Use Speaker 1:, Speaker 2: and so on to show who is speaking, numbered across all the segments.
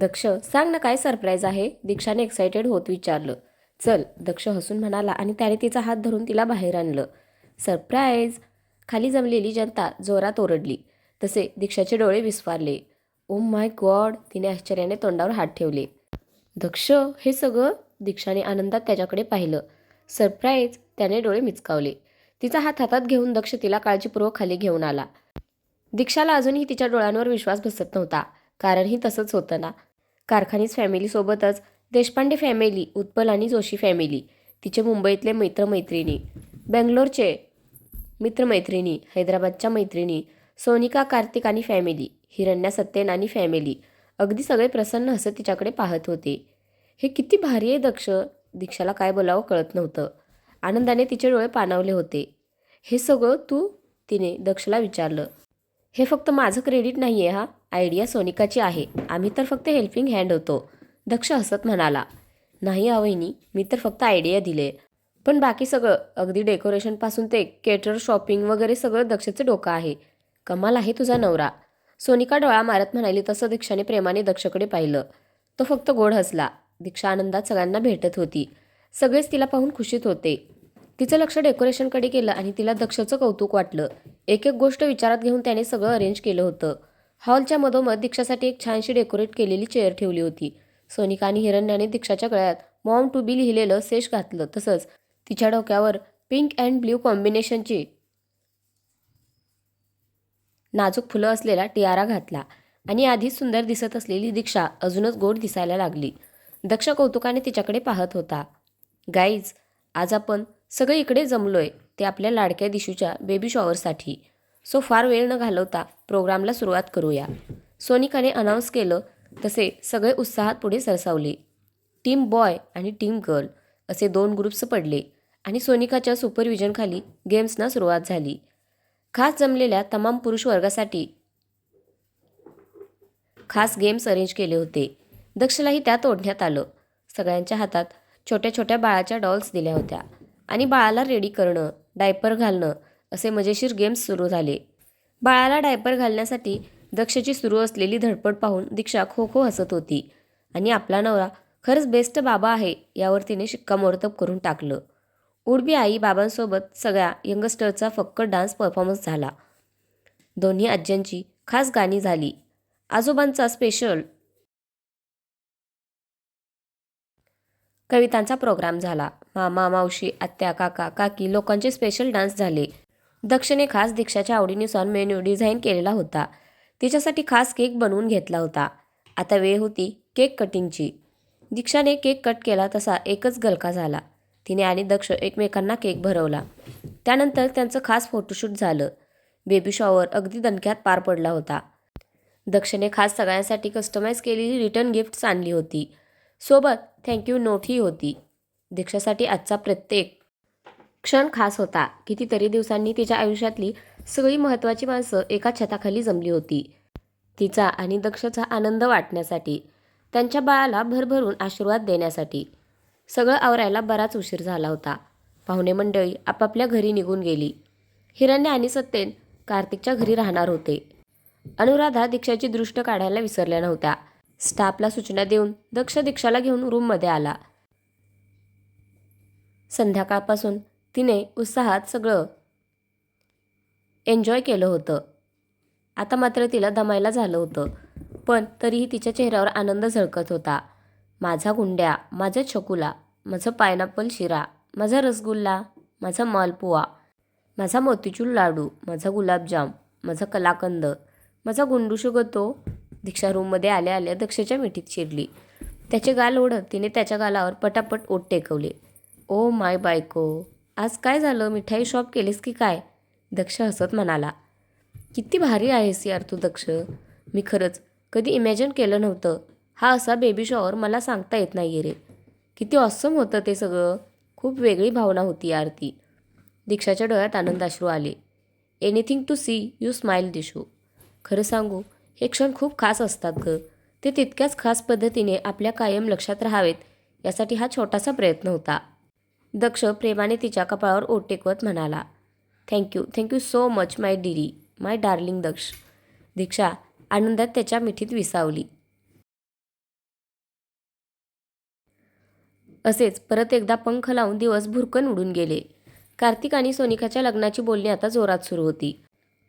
Speaker 1: दक्ष सांग ना काय सरप्राईज आहे? दीक्षाने एक्सायटेड होत विचारलं. चल दक्ष हसून म्हणाला आणि त्याने तिचा हात धरून तिला बाहेर आणलं. सरप्राईज खाली जमलेली जनता जोरात ओरडली. तसे दीक्षाचे डोळे विस्फारले. ओ माय गॉड तिने आश्चर्याने तोंडावर हात ठेवले. दक्ष हे सगळं? दीक्षाने आनंदात त्याच्याकडे पाहिलं. सरप्राईज त्याने डोळे मिचकावले. तिचा हात हातात घेऊन दक्ष तिला काळजीपूर्वक खाली घेऊन आला. दीक्षाला अजूनही तिच्या डोळ्यांवर विश्वास बसत नव्हता. कारण ही तसंच होतं ना. कारखानीस फॅमिलीसोबतच देशपांडे फॅमिली उत्पल आणि जोशी फॅमिली तिचे मुंबईतले मित्रमैत्रिणी बेंगलोरचे मित्रमैत्रिणी हैदराबादच्या मैत्रिणी सोनिका कार्तिक आणि फॅमिली हिरण्या सत्यन आणि फॅमिली अगदी सगळे प्रसन्न हसत तिच्याकडे पाहत होते. हे किती भारी आहे दक्ष दीक्षाला काय बोलावं कळत नव्हतं. आनंदाने तिचे डोळे पाणावले होते. हे सगळं तू तिने दक्षला विचारलं. हे फक्त माझं क्रेडिट नाही आहे हा? आयडिया सोनिकाची आहे. आम्ही तर फक्त हेल्पिंग हँड होतो. दक्ष हसत म्हणाला. नाही आवईनी मी तर फक्त आयडिया दिले. पण बाकी सगळं अगदी डेकोरेशनपासून ते केटर शॉपिंग वगैरे सगळं दक्षचं डोकं आहे. कमाल आहे तुझा नवरा. सोनिका डोळा मारत म्हणाली तसं दीक्षाने प्रेमाने दक्षकडे पाहिलं. तो फक्त गोड हसला. दीक्षा आनंदात सगळ्यांना भेटत होती. सगळेच तिला पाहून खुशीत होते. तिचं लक्ष डेकोरेशनकडे केलं आणि तिला दक्षचं कौतुक वाटलं. एक एक गोष्ट विचारात घेऊन त्याने सगळं अरेंज केलं होतं. हॉलच्या मधोमध दीक्षासाठी एक छानशी डेकोरेट केलेली चेअर ठेवली होती. सोनिका आणि हिरण्याने दीक्षाच्या गळ्यात मॉम टू बी लिहिलेलं सेश घातलं. तसंच तिच्या डोक्यावर पिंक अँड ब्ल्यू कॉम्बिनेशनची नाजूक फुलं असलेला टियारा घातला आणि आधीच सुंदर दिसत असलेली दीक्षा अजूनच गोड दिसायला लागली. दक्ष कौतुकाने तिच्याकडे पाहत होता. गाईज आज आपण सगळे इकडे जमलोय ते आपल्या लाडक्या दिशूच्या बेबी शॉवरसाठी सो फार वेळ न घालवता प्रोग्रामला सुरुवात करूया. सोनिकाने अनाऊन्स केलं तसे सगळे उत्साहात पुढे सरसावले. टीम बॉय आणि टीम गर्ल असे दोन ग्रुप्स पडले आणि सोनिकाच्या सुपरविजनखाली गेम्सना सुरुवात झाली. खास जमलेल्या तमाम पुरुष वर्गासाठी खास गेम्स अरेंज केले होते. दक्षलाही त्यात ओढण्यात आलं. सगळ्यांच्या हातात छोट्या छोट्या बाळाच्या डॉल्स दिल्या होत्या आणि बाळाला रेडी करणं डायपर घालणं असे मजेशीर गेम्स सुरू झाले. बाळाला डायपर घालण्यासाठी दक्षची सुरू असलेली धडपड पाहून दीक्षा खो खो हसत होती आणि आपला नवरा खरंच बेस्ट बाबा आहे यावर तिने शिक्कामोर्तब करून टाकलं. उडबी आई बाबांसोबत सगळ्या यंगस्टरचा फक्क डान्स परफॉर्मन्स झाला. दोन्ही आज्यांची खास गाणी झाली. आजोबांचा स्पेशल कवितांचा प्रोग्राम झाला. मामा मावशी आत्या काका काकी लोकांचे स्पेशल डान्स झाले. दक्षने खास दीक्षाच्या आवडीनुसार मेन्यू डिझाईन केलेला होता. तिच्यासाठी खास केक बनवून घेतला होता. आता वेळ होती केक कटिंगची. दीक्षाने केक कट केला तसा एकच गलका झाला. तिने आणि दक्ष एकमेकांना केक भरवला. त्यानंतर त्यांचं खास फोटोशूट झालं. बेबी शॉवर अगदी दणक्यात पार पडला होता. दक्षने खास सगळ्यांसाठी कस्टमाइज केलेली रिटर्न गिफ्ट्स आणली होती. सोबत थँक्यू नोटही होती. दीक्षासाठी आजचा प्रत्येक क्षण खास होता. कितीतरी दिवसांनी तिच्या आयुष्यातली सगळी महत्त्वाची माणसं एका छताखाली जमली होती. तिचा आणि दक्षचा आनंद वाटण्यासाठी त्यांच्या बाळाला भरभरून आशीर्वाद देण्यासाठी सगळं आवरायला बराच उशीर झाला होता. पाहुणे मंडळी आपापल्या घरी निघून गेली. हिरण्य आणि सत्येन कार्तिकच्या घरी राहणार होते. अनुराधा दीक्षाची दृष्ट काढायला विसरल्या नव्हत्या. स्टाफला सूचना देऊन दक्ष दीक्षाला घेऊन रूममध्ये आला. संध्याकाळपासून तिने उत्साहात सगळं एन्जॉय केलं होतं. आता मात्र तिला दमायला झालं होतं. पण तरीही तिच्या चेहऱ्यावर आनंद झळकत होता. माझा गुंड्या माझ्या छकुला माझं पायनॅपल शिरा माझा रसगुल्ला माझा मालपुआ माझा मोतीचूर लाडू माझा गुलाबजाम माझा कलाकंद माझा गुंडू गतो दीक्षा रूममध्ये आल्या आल्या दक्षच्या मिठीत शिरली. त्याचे गाल ओढत तिने त्याच्या गालावर पटापट ओट टेकवले. ओ माय बायको आज काय झालं? मिठाई शॉप केलीस की काय? दक्ष हसत म्हणाला. किती भारी आहेस यार तू दक्ष. मी खरंच कधी इमॅजिन केलं नव्हतं. हा असा बेबी शॉवर मला सांगता येत नाही रे. किती ऑसम होतं ते सगळं. खूप वेगळी भावना होती यार ती. दीक्षाच्या डोळ्यात आनंदाश्रू आले. Anything to see you smile Dishu खरं सांगू हे क्षण खूप खास असतात ग. ते तितक्याच खास पद्धतीने आपल्या कायम लक्षात राहावेत यासाठी हा छोटासा प्रयत्न होता. दक्ष प्रेमाने तिच्या कपाळावर ओट टेकवत म्हणाला thank you thank you so much my dearie my darling Daksh. Diksha आनंदात त्याच्या मिठीत विसावली. असेच परत एकदा पंख लावून दिवस भुरकन उडून गेले. कार्तिक आणि सोनिकाच्या लग्नाची बोलणी आता जोरात सुरू होती.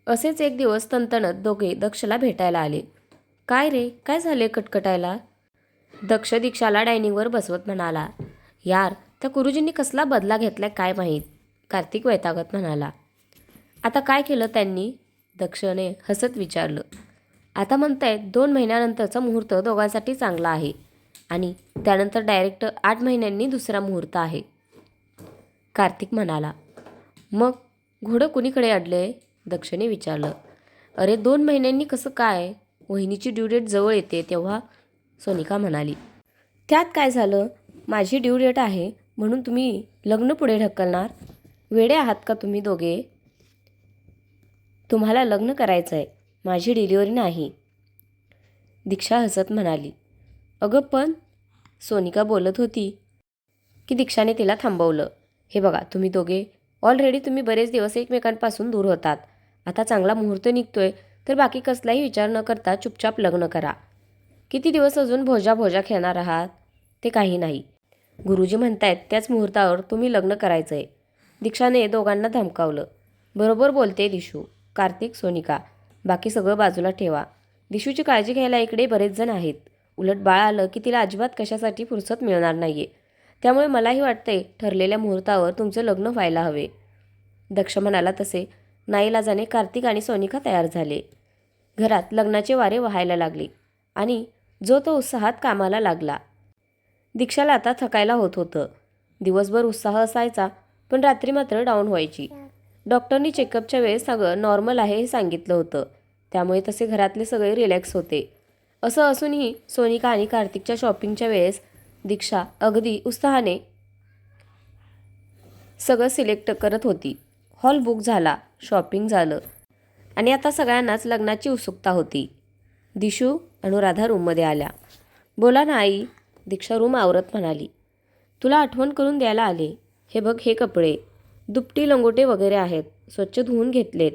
Speaker 1: असेच एक दिवस तंतणत दोघे दक्षला भेटायला आले. काय रे काय झाले कटकटायला? दक्ष दीक्षाला डायनिंगवर बसवत म्हणाला यार त्या गुरुजींनी कसला बदला घेतला काय माहीत? कार्तिक वैतागत म्हणाला. आता काय केलं त्यांनी? दक्षने हसत विचारलं. आता म्हणतायत दोन महिन्यानंतरचा मुहूर्त दोघांसाठी चांगला आहे आणि त्यानंतर डायरेक्ट आठ महिन्यांनी दुसरा मुहूर्त आहे. कार्तिक म्हणाला. मग घोडं कुणीकडे अडलंय? दक्षने विचारलं. अरे दोन महिन्यांनी कसं काय? वहिनीची ड्यू डेट जवळ येते तेव्हा सोनिका म्हणाली. त्यात काय झालं? माझी ड्यू डेट आहे म्हणून तुम्ही लग्न पुढे ढकलणार? वेडे आहात का तुम्ही दोघे? तुम्हाला लग्न करायचं आहे माझी डिलिव्हरी नाही. दीक्षा हसत म्हणाली. अगं पण सोनिका बोलत होती की दीक्षाने तिला थांबवलं. हे बघा तुम्ही दोघे ऑलरेडी तुम्ही बरेच दिवस एकमेकांपासून दूर होतात. आता चांगला मुहूर्त निघतोय तर बाकी कसलाही विचार न करता चुपचाप लग्न करा. किती दिवस अजून भोजा भोजा खेळणार आहात? ते काही नाही. गुरुजी म्हणतायत त्याच मुहूर्तावर तुम्ही लग्न करायचं आहे दीक्षाने दोघांना धमकावलं. बरोबर बोलते दिशू. कार्तिक सोनिका बाकी सगळं बाजूला ठेवा. दिशूची काळजी घ्यायला इकडे बरेच जण आहेत. उलट बाळ आलं की तिला अजिबात कशासाठी फुरसत मिळणार नाही आहे त्यामुळे मलाही वाटतंय ठरलेल्या मुहूर्तावर तुमचं लग्न व्हायला हवे. दक्ष म्हणाला तसे. नाईलाजाने कार्तिक आणि सोनिका तयार झाले. घरात लग्नाचे वारे व्हायला लागले. आणि जो तो उत्साहात कामाला लागला. दीक्षाला आता थकायला होत होतं. दिवसभर उत्साह असायचा पण रात्री मात्र डाऊन व्हायची. डॉक्टरनी चेकअपच्या वेळेस सगळं नॉर्मल आहे हे सांगितलं होतं. त्यामुळे तसे घरातले सगळे रिलॅक्स होते. असं असूनही सोनिका आणि कार्तिकच्या शॉपिंगच्या वेळेस दीक्षा अगदी उत्साहाने सगळं सिलेक्ट करत होती. हॉल बुक झाला शॉपिंग झालं आणि आता सगळ्यांनाच लग्नाची उत्सुकता होती. दिशू अनुराधा रूममध्ये आल्या. बोला ना आई दीक्षा रूम आवरत म्हणाली. तुला आठवण करून द्यायला आले. हे बघ हे कपडे. दुपटी लंगोटे वगैरे आहेत. स्वच्छ धुवून घेतलेत.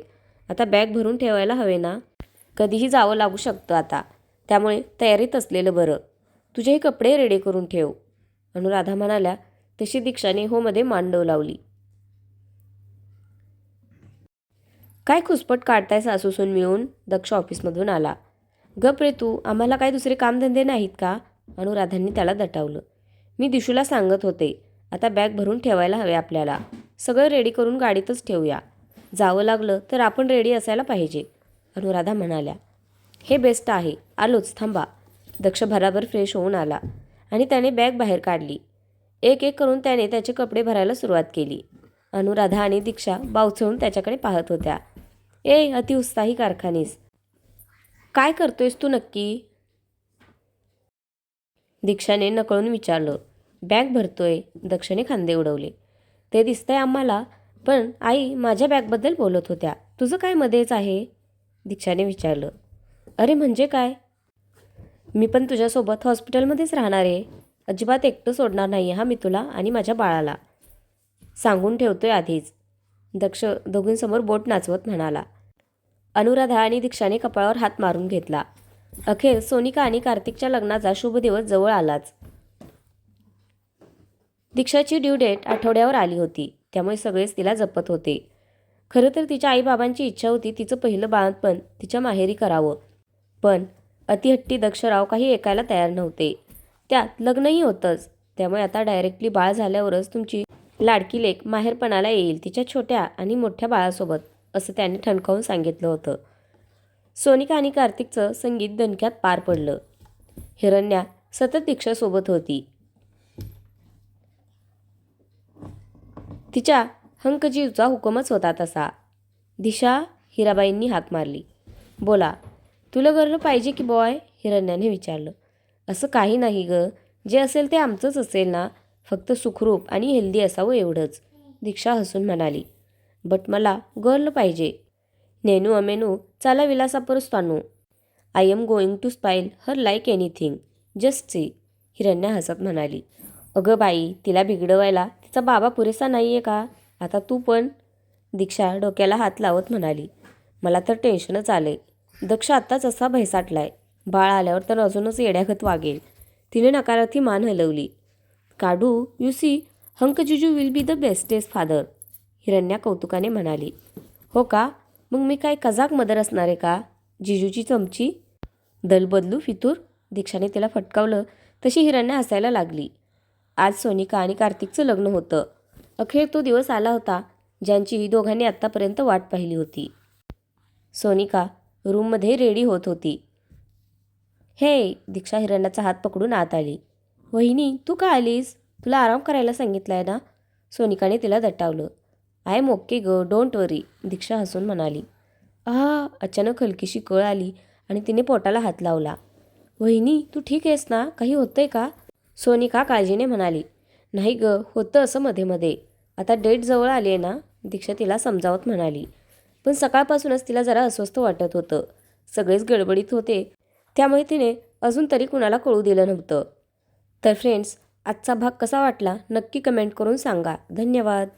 Speaker 1: आता बॅग भरून ठेवायला हवे ना? कधीही जावं लागू शकतं आता. त्यामुळे तयारीत असलेलं बरं. तुझे हे कपडे रेडी करून ठेव. अनुराधा म्हणाल्या तशी दीक्षाने होमध्ये मांडव लावली. काय खुसपट काढताय सासूसून मिळून? दक्ष ऑफिसमधून आला. गप रे तू. आम्हाला काय दुसरे कामधंदे नाहीत का? अनुराधांनी त्याला दटावलं. मी दिशूला सांगत होते आता बॅग भरून ठेवायला हवे आपल्याला. सगळं रेडी करून गाडीतच ठेवूया. जावं लागलं तर आपण रेडी असायला पाहिजे. अनुराधा म्हणाल्या. हे बेस्ट आहे. आलोच थांबा. दक्ष भराभर फ्रेश होऊन आला आणि त्याने बॅग बाहेर काढली. एक एक करून त्याने त्याचे कपडे भरायला सुरुवात केली. अनुराधा आणि दीक्षा बावचळून त्याच्याकडे पाहत होत्या. ए अतिउत्साही कारखानीस. काय करतोयस तू नक्की? दीक्षाने नकळून विचारलं बॅग भरतोय. दक्षने खांदे उडवले. ते दिसतंय आम्हाला पण आई माझ्या बॅगबद्दल बोलत होत्या. तुझं काय मध्येच आहे? दीक्षाने विचारलं. अरे म्हणजे काय? मी पण तुझ्यासोबत हॉस्पिटलमध्येच राहणार आहे. अजिबात एकटं सोडणार नाही हा मी तुला आणि माझ्या बाळाला. सांगून ठेवतोय आधीच. दक्ष दोघींसमोर बोट नाचवत म्हणाला. अनुराधा आणि दीक्षाने कपाळावर हात मारून घेतला. अखेर सोनिका आणि कार्तिकच्या लग्नाचा शुभ दिवस जवळ आलाच. दीक्षाची ड्यू डेट आठवड्यावर आली होती. त्यामुळे सगळेच तिला जपत होते. खरं तर तिच्या आईबाबांची इच्छा होती तिचं पहिलं बाळपण तिच्या माहेरी करावं. पण अतिहट्टी दक्षराव काही ऐकायला तयार नव्हते. त्यात लग्नही होतंच. त्यामुळे आता डायरेक्टली बाळ झाल्यावरच तुमची लाडकी लेक माहेरपणाला येईल तिच्या छोट्या आणि मोठ्या बाळासोबत असं त्याने ठणकावून सांगितलं होतं. सोनिका आणि कार्तिकचं संगीत दणक्यात पार पडलं. हिरण्या सतत दीक्षासोबत होती. तिच्या हंकजीवचा हुकमच होता तसा. दिशा हिराबाईंनी हाक मारली. बोला तुला गर्ल पाहिजे की बॉय हिरण्याने विचारलं. असं काही नाही ग. जे असेल ते आमचंच असेल ना. फक्त सुखरूप आणि हेल्दी असावं एवढंच. दीक्षा हसून म्हणाली. बट मला गर्ल पाहिजे. నేను अमेनू చాలా विलासा परस्तानू I am going to spoil her like anything just see Hiranya हसत म्हणाली अगं बाई तिला बिघडवायला तिचा बाबा पुरेसा नाही आहे का आता तू पण दीक्षा डोक्याला हात लावत म्हणाली मला तर टेन्शनच आले दक्ष आत्ताच असा भैसाटलाय बाळ आल्यावर तर अजूनच येड्यागत वागेल तिने नकारार्थी मान हलवली काढू you see hunk Juju will be the bestest father Hiranya कौतुकाने म्हणाली हो का मग मी काय कजाक मदर असणार आहे का? जिजूची चमची? दल बदलू फितूर? दीक्षाने तिला फटकावलं. तशी हिरण्या हसायला लागली. आज सोनिका आणि कार्तिकचं लग्न होतं. अखेर तो दिवस आला होता ज्यांची दोघांनी आत्तापर्यंत वाट पाहिली होती. सोनिका रूममध्ये रेडी होत होती. हे दीक्षा हिरण्याचा हात पकडून आत आली. वहिनी तू का आलीस? तुला आराम करायला सांगितलं आहे ना? सोनिकाने तिला दटावलं. आय एम ओके ग डोंट वरी दीक्षा हसून म्हणाली. आहा अचानक हलकीशी कळ आली आणि तिने पोटाला हात लावला. वहिनी तू ठीक आहेस ना? काही होतंय का? सोनिका काळजीने म्हणाली. नाही ग होतं असं मध्ये मध्ये. आता डेट जवळ आली आहे ना? दीक्षा तिला समजावत म्हणाली. पण सकाळपासूनच तिला जरा अस्वस्थ वाटत होतं. सगळेच गडबडीत होते. त्यामुळे तिने अजून तरी कुणाला कळू दिलं नव्हतं. तर फ्रेंड्स आजचा भाग कसा वाटला नक्की कमेंट करून सांगा. धन्यवाद.